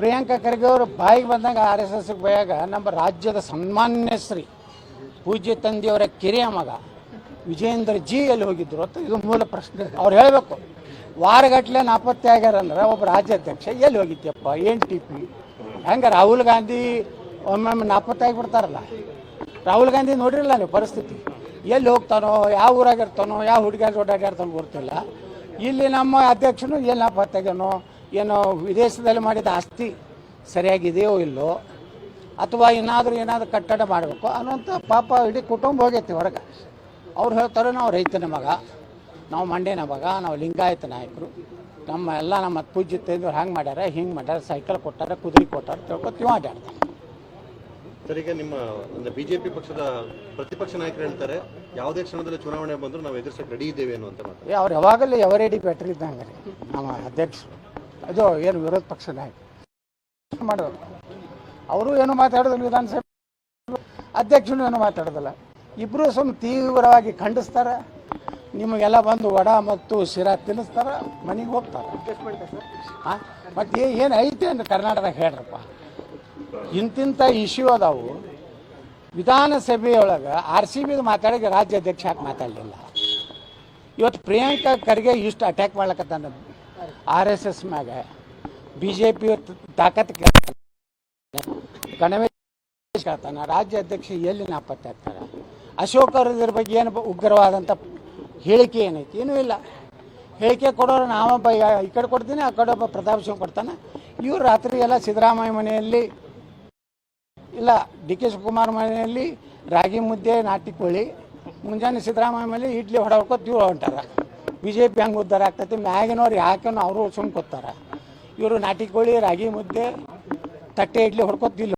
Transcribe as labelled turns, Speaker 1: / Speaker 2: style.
Speaker 1: ಪ್ರಿಯಾಂಕಾ ಖರ್ಗೆ ಅವರು ಬಾಯಿಗೆ ಬಂದಾಗ ಆರ್ ಎಸ್ ಎಸ್ಗೆ ಬಯಾಗ, ನಮ್ಮ ರಾಜ್ಯದ ಸನ್ಮಾನ್ಯ ಶ್ರೀ ಪೂಜ್ಯ ತಂದೆಯವರ ಕಿರಿಯ ಮಗ ವಿಜೇಂದ್ರ ಜಿ ಎಲ್ಲಿ ಹೋಗಿದ್ರು ಅಂತ ಇದು ಮೂಲ ಪ್ರಶ್ನೆ. ಅವ್ರು ಹೇಳಬೇಕು ವಾರಗಟ್ಟಲೆ ನಾಪತ್ತೆ ಆಗ್ಯಾರಂದ್ರೆ ಒಬ್ಬ ರಾಜ್ಯಾಧ್ಯಕ್ಷ ಎಲ್ಲಿ ಹೋಗಿದ್ಯಪ್ಪ, ಏನು ಟಿ ಪಿ ಹೆಂಗೆ ರಾಹುಲ್ ಗಾಂಧಿ ಒಮ್ಮೊಮ್ಮೆ ನಾಪತ್ತೆ ಆಗಿಬಿಡ್ತಾರಲ್ಲ? ರಾಹುಲ್ ಗಾಂಧಿ ನೋಡಿರಲ್ಲ ನೀವು ಪರಿಸ್ಥಿತಿ? ಎಲ್ಲಿ ಹೋಗ್ತಾನೋ, ಯಾವ ಊರಾಗಿರ್ತಾನೋ ಯಾವ ಹುಡುಗ ಓಡಾಡ್ತಾನೋ ಗೊತ್ತಿಲ್ಲ. ಇಲ್ಲಿ ನಮ್ಮ ಅಧ್ಯಕ್ಷನು ಎಲ್ಲಿ ನಾಪತ್ತಾಗ್ಯಾನೋ ಏನೋ ವಿದೇಶದಲ್ಲಿ ಮಾಡಿದ ಆಸ್ತಿ ಸರಿಯಾಗಿದೆಯೋ ಇಲ್ಲೋ ಅಥವಾ ಏನಾದರೂ ಏನಾದರೂ ಕಟ್ಟಡ ಮಾಡಬೇಕು ಅನ್ನೋಂಥ ಪಾಪ ಇಡೀ ಕುಟುಂಬ ಹೋಗೈತಿ ಹೊರಗೆ. ಅವ್ರು ಹೇಳ್ತಾರೆ ನಾವು ರೈತನ ಮಗ ನಾವು ಮಂಡ್ಯನ ಮಗ ನಾವು ಲಿಂಗಾಯತ ನಾಯಕರು. ನಮ್ಮ ಎಲ್ಲ ನಮ್ಮ ಪೂಜ್ಯ ತಂದವ್ರು ಹಂಗೆ ಮಾಡ್ಯಾರ ಹಿಂಗೆ ಮಾಡ್ಯಾರ ಸೈಕಲ್ ಕೊಟ್ಟಾರ ಕುದುರೆ ಕೊಟ್ಟಾರ ತಿಳ್ಕೊತೀವಿ ಅಡ್ಯಾಡ್ತಾರೆ
Speaker 2: ನಿಮ್ಮ ಒಂದು ನಿಮ್ಮ ಜೆ ಬಿಜೆಪಿ ಪಕ್ಷದ ಪ್ರತಿಪಕ್ಷ ನಾಯಕರು ಹೇಳ್ತಾರೆ ಯಾವುದೇ ಕ್ಷಣದಲ್ಲಿ ಚುನಾವಣೆ ಬಂದರೂ ನಾವು ಎದುರಿಸಕ್ಕೆ ರೆಡಿ ಇದ್ದೇವೆ ಅನ್ನೋ ಮಾತು.
Speaker 1: ಅವ್ರು ಯಾವಾಗಲೂ ಎವರೇಡಿ ಬ್ಯಾಟ್ರಿ ಇದ್ದಂಗೆ ರೀ ನಮ್ಮ ಅಧ್ಯಕ್ಷರು. ಅದು ಏನು ವಿರೋಧ ಪಕ್ಷ ನಾಯಕ ಮಾಡೋದು? ಅವರು ಏನು ಮಾತಾಡೋದಿಲ್ಲ ವಿಧಾನಸಭೆ ಅಧ್ಯಕ್ಷನು ಏನು ಮಾತಾಡೋದಿಲ್ಲ. ಇಬ್ಬರು ಸುಮ್ಮನೆ ತೀವ್ರವಾಗಿ ಖಂಡಿಸ್ತಾರೆ. ನಿಮಗೆಲ್ಲ ಬಂದು ವಡ ಮತ್ತು ಶಿರಾ ತಿನ್ನಿಸ್ತಾರೆ, ಮನೆಗೆ ಹೋಗ್ತಾರೆ. ಹಾಂ ಮತ್ತು ಏನು ಐತೆ ಅಂದ್ರೆ ಕರ್ನಾಟಕದಾಗ ಹೇಳ್ರಪ್ಪ. ಇಂತಿಂಥ ಇಶ್ಯೂ ಅದಾವು. ವಿಧಾನಸಭೆಯೊಳಗೆ ಆರ್ ಸಿ ಬಿದು ಮಾತಾಡೋಕೆ ರಾಜ್ಯಾಧ್ಯಕ್ಷ ಯಾಕೆ ಮಾತಾಡಲಿಲ್ಲ. ಇವತ್ತು ಪ್ರಿಯಾಂಕಾ ಖರ್ಗೆ ಇಷ್ಟು ಅಟ್ಯಾಕ್ ಮಾಡ್ಲಕತ್ತಾನ. ಆರ್ ಎಸ್ ಎಸ್ ಮ್ಯಾಗ ಬಿ ಜೆ ಪಿ ತಾಕತ್ ಗಣವೇಶ್ ಕೇಳ್ತಾನ, ರಾಜ್ಯ ಅಧ್ಯಕ್ಷ ಎಲ್ಲಿ ನಾಪತ್ತೆ ಆಗ್ತಾರೆ? ಅಶೋಕ್ ಅವ್ರ ಇದ್ರ ಬಗ್ಗೆ ಏನು ಉಗ್ರವಾದಂಥ ಹೇಳಿಕೆ ಏನೈತಿ? ಏನೂ ಇಲ್ಲ. ಹೇಳಿಕೆ ಕೊಡೋರು ನಾವೊಬ್ಬ ಈ ಕಡೆ ಕೊಡ್ತೀನಿ, ಆ ಕಡೆ ಒಬ್ಬ ಪ್ರತಾಪ್ ಸಿಂಗ್ ಕೊಡ್ತಾನೆ. ಇವ್ರು ರಾತ್ರಿ ಎಲ್ಲ ಸಿದ್ದರಾಮಯ್ಯ ಮನೆಯಲ್ಲಿ ಇಲ್ಲ ಡಿ ಕೆ ಶಿವಕುಮಾರ್ ಮನೆಯಲ್ಲಿ ರಾಗಿ ಮುದ್ದೆ, ನಾಟಿ ಕೋಳಿ, ಮುಂಜಾನೆ ಸಿದ್ದರಾಮಯ್ಯ ಮನೆಯಲ್ಲಿ ಇಡ್ಲಿ ಹೊಡ್ಕೊತ ಇವ್ರು ಹೊಂಟಾರ. ಬಿ ಜೆ ಪಿ ಹಂಗೆ ಉದ್ಧಾರ ಆಗ್ತೈತಿ, ಮ್ಯಾಗಿನವ್ರು ಯಾಕನೋ ಅವರು ಸುಮ್ಕೊತಾರ ಇವರು ನಾಟಿ ಕೋಳಿ, ರಾಗಿ ಮುದ್ದೆ, ತಟ್ಟೆ ಇಡ್ಲಿ ಹೊಡ್ಕೊತ ಇಲ್ಲಿ